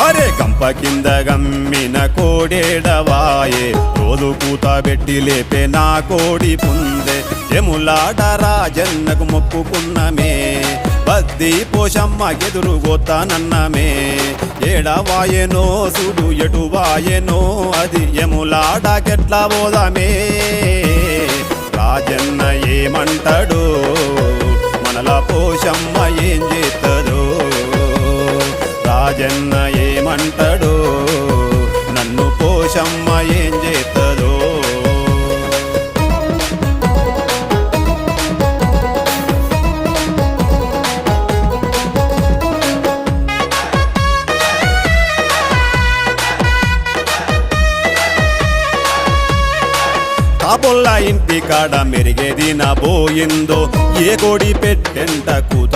అరే గంప కింద గమ్మిన కోడేడవాయే రోజు కూతబెట్టి లేపే నా కోడి పుందే. ఎములాట రాజన్నకు మొక్కుకున్నమే బద్ది పోషమ్మ ఎదురు గోతానన్నమే ఏడవాయెనో సుడు ఎటు వాయెనో అది ఎములాటకెట్లా పోదామే రాజన్న ఏమంటాడు? మనల పోషమ్మ ఏం చేస్తుందో రాజన్న ఏమంటాడు? నన్ను పోషమ్మ ఏం చేస్తుందో కాబొల్ల ఇంటి కాడ మెరిగేది నా పోయిందో ఏ కోడి పెట్టెంట కూత